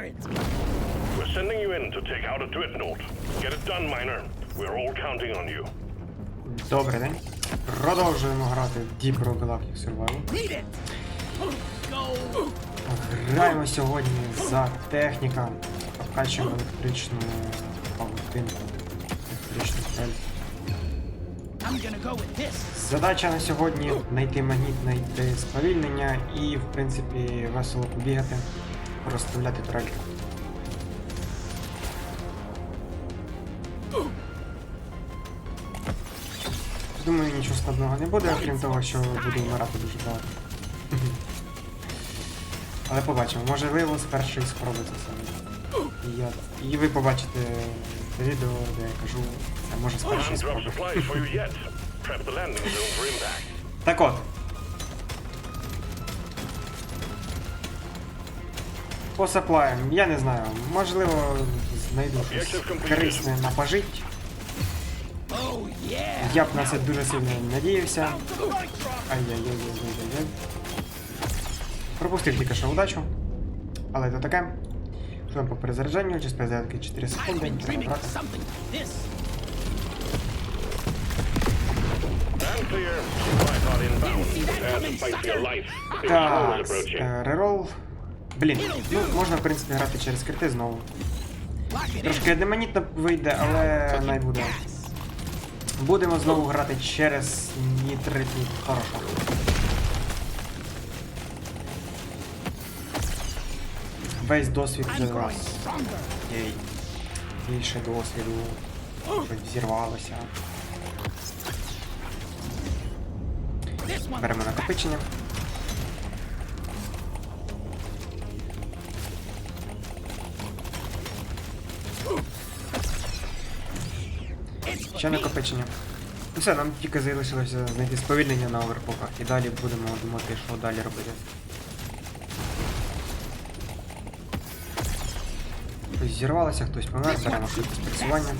Hear. We're sending you in to take out a dreadnought. Get it done, Miner. We're all counting on you. Добрий день. Продовжуємо грати в Deep Rock Galactic Survival. Граємо сьогодні за техніка. Прокачуємо електричну павутинку. Електричну this. Задача на сьогодні знайти магніт, знайти сповільнення і, в принципі, весело побігати, розставляти тральки. Думаю, нічого складного не буде, окрім того, що буду вмирати дуже багато. Але побачимо, можливо, з першої спроби це саме. І, я... і ви побачите відео, де я кажу, це може з першої спроби. supplies for По саплаям, я не знаю, можливо, знайду щось корисне на пожить. Я б на це дуже сильно надіявся. Ай-яй-яй-яй-яй-яй. Пропустив тільки що удачу. Але це таке. Що по перезаряджанню, час перезарядки 4 секунди. Треба брати. Так, рерол. Блін, ну можна в принципі грати через крити знову. Трошки демонітно вийде, але най буде. Будемо знову грати через нітритний порошок. Весь досвід раз. Єй. Більше досвіду. Щось взірвалося. Беремо накопичення. Ще накопичення. Ну все, нам тільки залишилося знайти сповільнення на оверпоках і далі будемо думати, що далі робити. Хтось зірвалося, хтось помер, беремо швидкість працювання.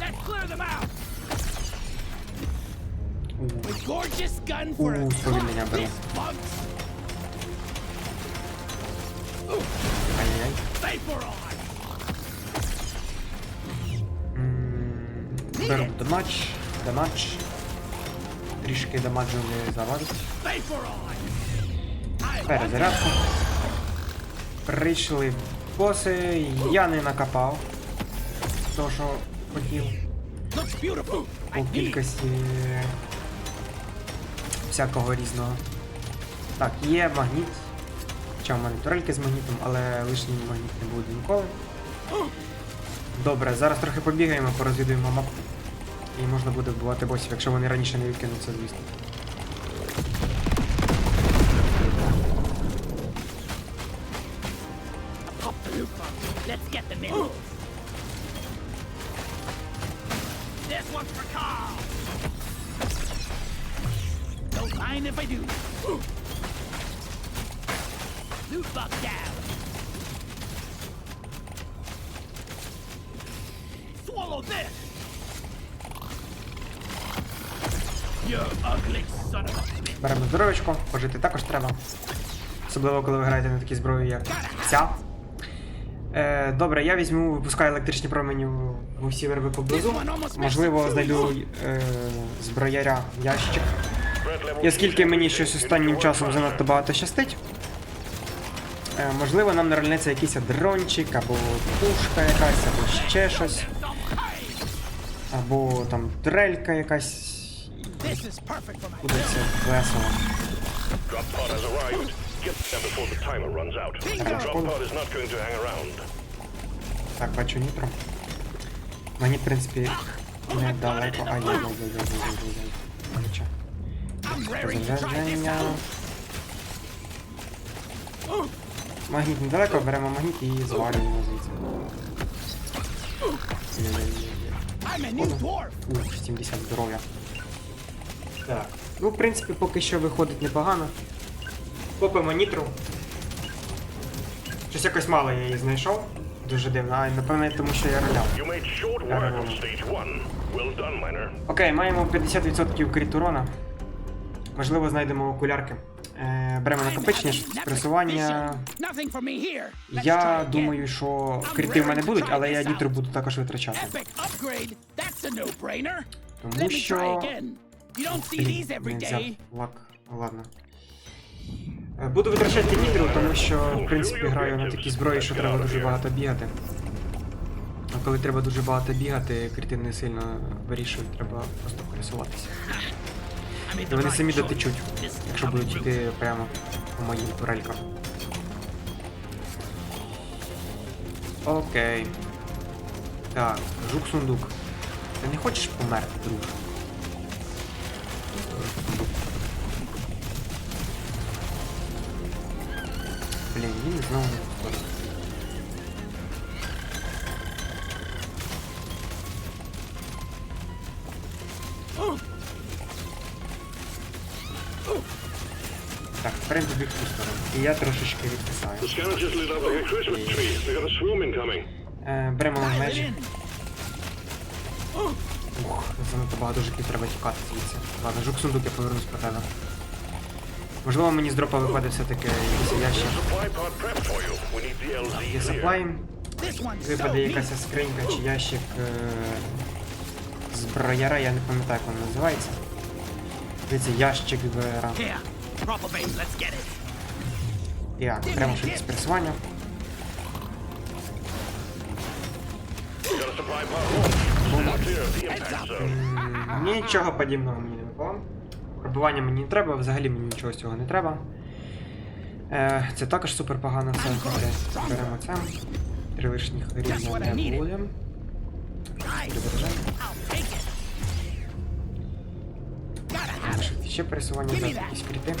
Let's clear them out. Беру дамадж, дамадж. Трішки дамаджу не завадить. Перезарядку. Прийшли боси, я не накопав. То, що хотів. по кількості всякого різного. Так, є магніт. Хоча в мене турельки з магнітом, але лишній магніт не буде ніколи. Добре, зараз трохи побігаємо, порозвідуємо мапу. І можна буде вбивати босів, якщо вони раніше не відкинуться, звісно. Loot box. Let's get them in. This one's for Carl. Don't mind if I do. Loot box down. Пожити також треба. Особливо, коли ви граєте на такі зброї, як ця. Е, добре, я візьму, випускаю електричні промені в усі верби поблизу. Можливо, знайду е, зброяря ящик. І оскільки мені щось останнім часом занадто багато щастить, е, можливо, нам нарольнеться якийсь дрончик, або пушка якась, або ще щось, або там дрелька якась. Буде це весело. Drop pod has arrived. Get there before the timer runs out. The drop pod is not going to hang around. Так, бачу нітро. Мені, в принципі, недалеко. Ай-яй-яй-яй-яй-яй-яй. Нічого. I'm raring to try this Зарядження. out. Магніт недалеко, беремо магніт і звалюємо звідси. Ух, 70 здоров'я. Так. Ну, в принципі, поки що виходить непогано. Попимо нітру. Щось якось мало я її знайшов. Дуже дивно, а напевно тому що я роляв. Well. Окей, маємо 50% кріт урона. Можливо, знайдемо окулярки. Е, Беремо накопичення, try Я думаю, що крити в мене будуть, але я нітро буду також витрачати. Тому що. You don't see these every day. лак. Ладно. Е, Буду витрачати нітро, тому що, в принципі, граю на такій зброї, що треба дуже багато бігати. А коли треба дуже багато бігати, крити не сильно вирішують, треба просто пересуватися. І вони самі дотечуть, якщо будуть йти прямо по моїм турелькам. Окей. Так, жук сундук. Ти не хочеш померти, друг? Блін, знову не повторив. Так, тепер в ту сторону. І я трошечки відписаю. Е, беремо it межі. Ух, занадто багато жуків треба тікати звідси. Ладно, жук сундук, я повернусь по тебе. Можливо, мені з дропа виходить все-таки якийсь ящик. Є саплай, випаде якась скринька чи ящик е- зброяра, я не пам'ятаю, як він називається. Дивіться, ящик it. Я, прямо швидкість пересування. Нічого подібного мені не випало. Пробування мені не треба, взагалі мені нічого з цього не треба. Е, це також супер погано. Окей, Беремо це. Три лишніх рівня не буде. Ще пересування за якісь кріти.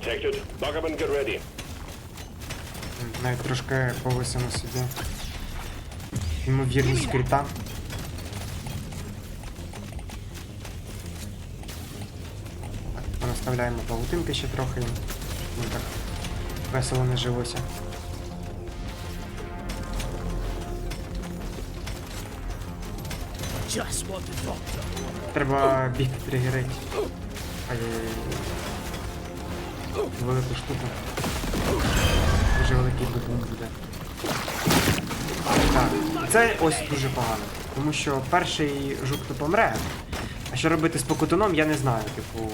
Detected. And get ready. Навіть трошки повисимо собі. Ймовірність кріта. Так, понаставляємо павутинки ще трохи. Ну так весело не жилося. Треба бігти тригерить. Ай-яй-яй. Велику штуку. Дуже великий бігун буде. Так, це ось дуже погано. Тому що перший жук то помре. А що робити з покутуном, я не знаю. Типу,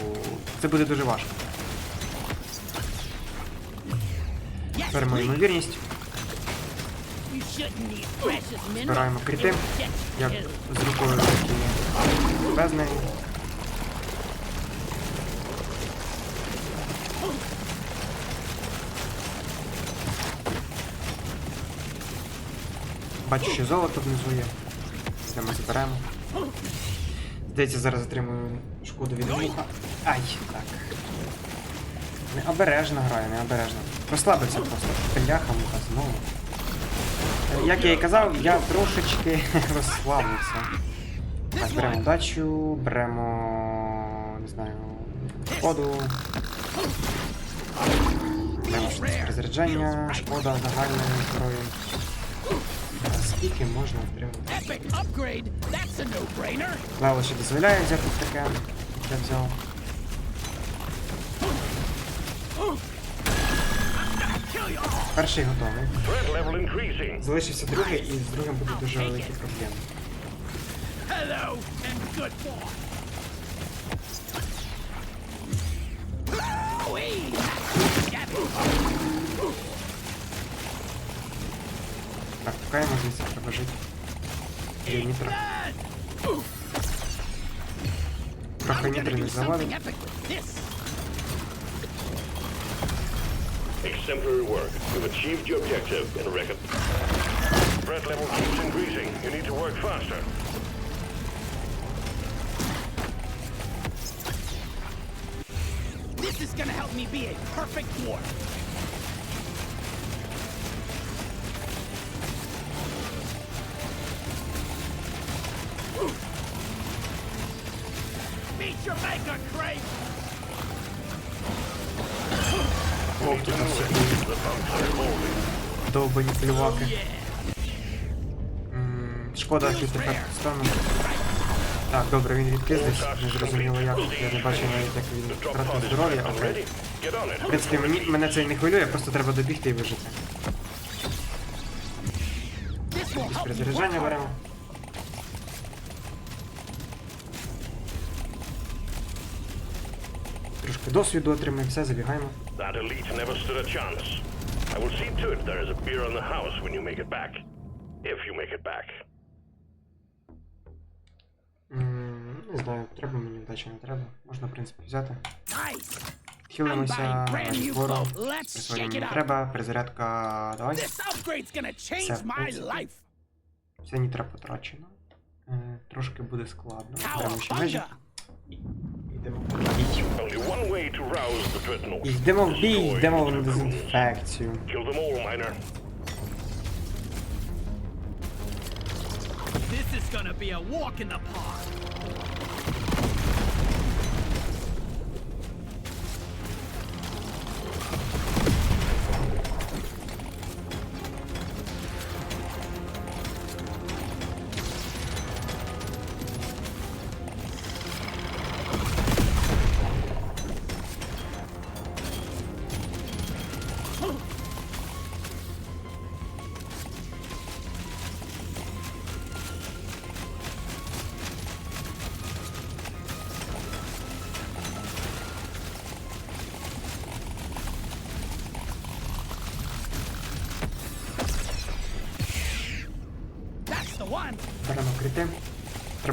це буде дуже важко. Yes, Беремо ймовірність, збираємо кріти. It will get Я killed. з рукою такий без неї. Бачу, що золото внизу є. Це ми заберемо. Здається, зараз отримую шкоду від муха. Ай, так. Необережно граю, необережно. Розслабився просто. Бляха муха знову. Як я і казав, я трошечки розслабився. Так, беремо дачу, беремо. не знаю. Шкоду. Беремо щось перезаряджання, шкода загальної зброї. А можна отримати? Epic upgrade. That's a no-brainer. Лево ще дозволяє взяти таке. Я взяв. Перший готовий. Залишився другий, і з другим буде дуже великі проблеми. Hello and good boy. Wee. Get it. Так, пукаємо звідси, треба жити. Є нітро. Blood. Трохи I'm gonna нітри не do something завалить. epic with this. Exemplary work. You've achieved your objective in record. Threat level keeps increasing. You need to work faster. This is gonna help me be a perfect dwarf. Maker, Crate! Довбані плюваки. Шкода, тепер стану. Так, добре, він відкизнувся, не зрозуміло як. Я не бачу навіть, як він втратив здоров'я, окей. В принципі, мені, мене це не хвилює, просто треба добігти і вижити. Work перезаряджання беремо. Трошки досвіду отримаємо, все, забігаємо. That elite never stood a chance. I will see to it there is a beer on the house when you make it back. If you make it back. М, Не знаю, треба мені вдачі, не треба. Можна, в принципі, взяти. Nice. Хілимося clothes. Присвоєння не треба, перезарядка давай. This upgrade's gonna change Все, в my life. Все нітра потрачено. Е, Трошки буде складно. Беремо ще межі. Only one way to rouse the dreadnought. You. Kill them all, miner. This is gonna be a walk in the park.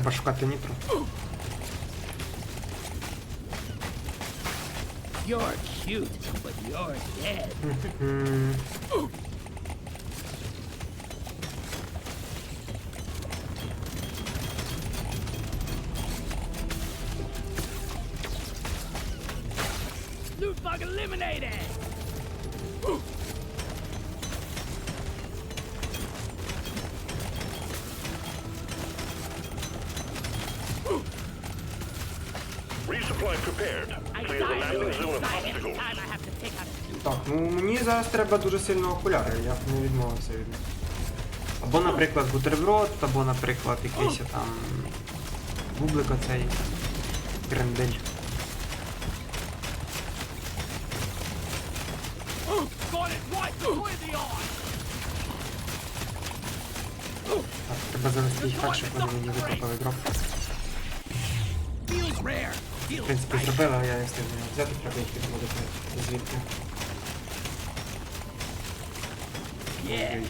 Треба шукати нітру. You're cute, but you're dead. Loot bug eliminated. Треба дуже сильно окуляри, я б не відмовився від них. Або, наприклад, бутерброд, або, наприклад, якийсь там бублик оцей крендель. Так, треба завести їх так, щоб вони мені викопали дроп. В принципі, right. зробили, але я не встиг взяти, треба їх підводити звідти. Yes.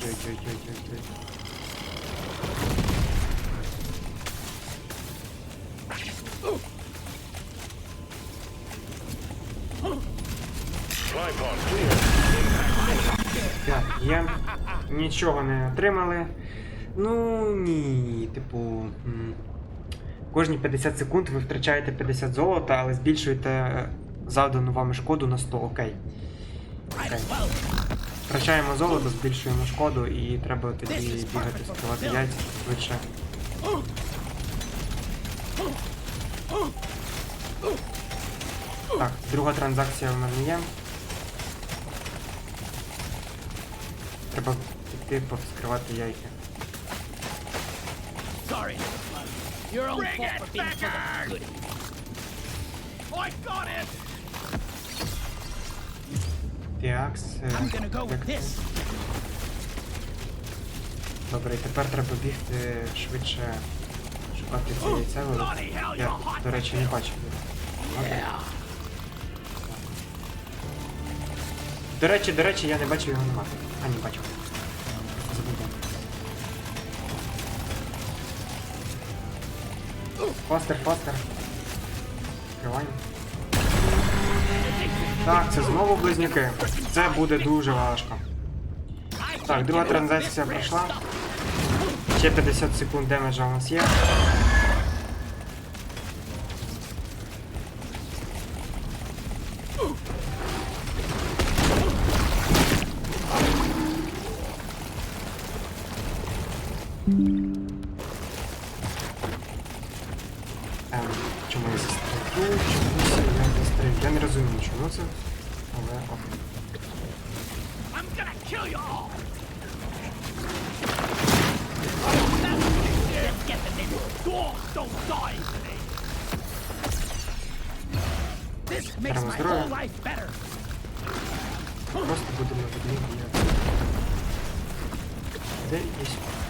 Pod clear. Так, є. Нічого не отримали. Ну ні, типу. Кожні 50 секунд ви втрачаєте 50 золота, але збільшуєте е, завдану вами шкоду на 100, окей. Окей. Втрачаємо золото, збільшуємо шкоду і треба тоді бігати, скривати яйця швидше. Так, друга транзакція в мене є. Треба піти повскривати яйки. Sorry. Your own fault for being full of goodies. I got it. This. Добре, і тепер треба бігти швидше шукати це яйце. Я, до речі, не бачив його. До речі, до речі, я не бачив його нема. А, не бачив. Забув. Фостер, фостер. Відкриваємо. Так, це знову близнюки. Це буде дуже важко. Так, друга транзакція пройшла. Ще 50 секунд демеджа у нас є. de geçmiyor.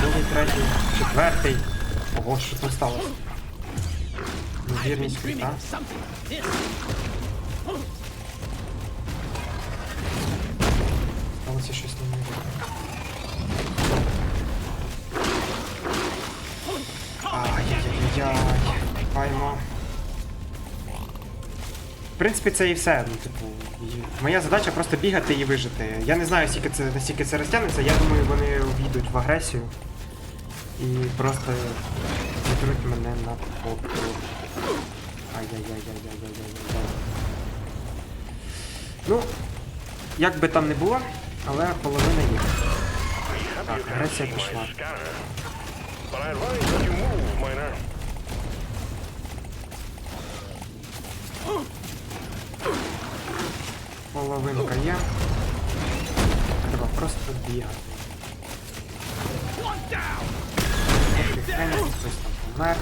Другий, третій, четвертий. Ого, що тут сталося? Невірність крита. Принципі, це і все. Ну, типу, моя задача просто бігати і вижити. Я не знаю, скільки це, наскільки це розтягнеться. Я думаю, вони увійдуть в агресію і просто зітруть мене на попу. Ай-яй-яй-яй-яй-яй-яй-яй. Ну, як би там не було, але половина є. Так, агресія пішла. scanner. But I advise that you move, miner. Половинка є. Треба просто бігати. Хтось там помер.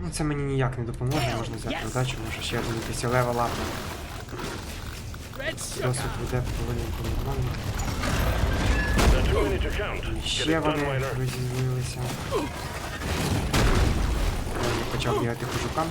Ну це мені ніяк не допоможе, можна взяти удачу, може ще один якийсь левел ап. Досвід веде повиненько нормально. І ще вони розізлилися. Почав бігати по.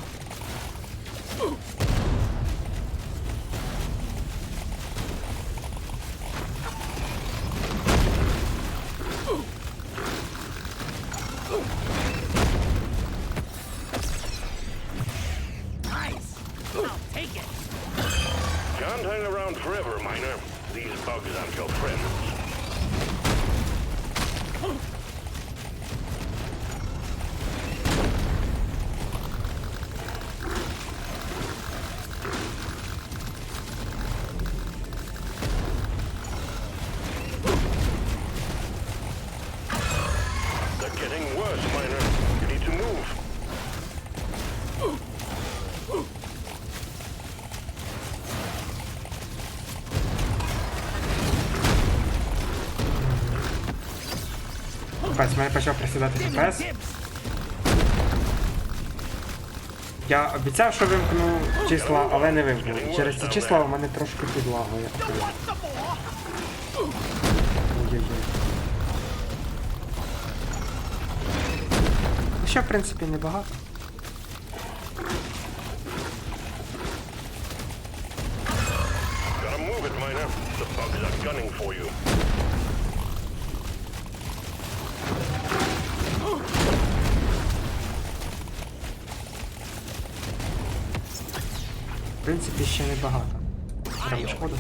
Бач, мене почав присідати tips. Я обіцяв, що вимкну числа, але не вимкнув. Через ці числа у мене трошки підлагує. Ну ще, в принципі, небагато. Gotta move it, miner. The bugs are gunning for you. принципі, ще небагато. Прямо шкода.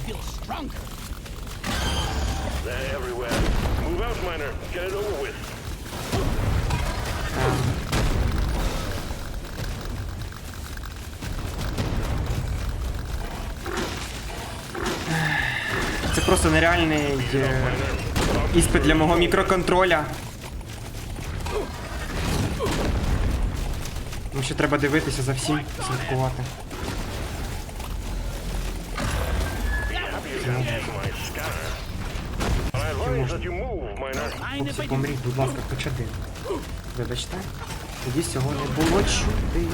Це просто нереальний е, іспит для мого мікроконтроля. Тому що треба дивитися за всім, слідкувати. Хлопці, помріть, будь ласка, хоч один. Вибачте. Тоді цього не було чути.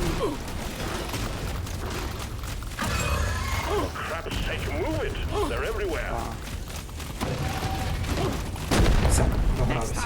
Все, догралися.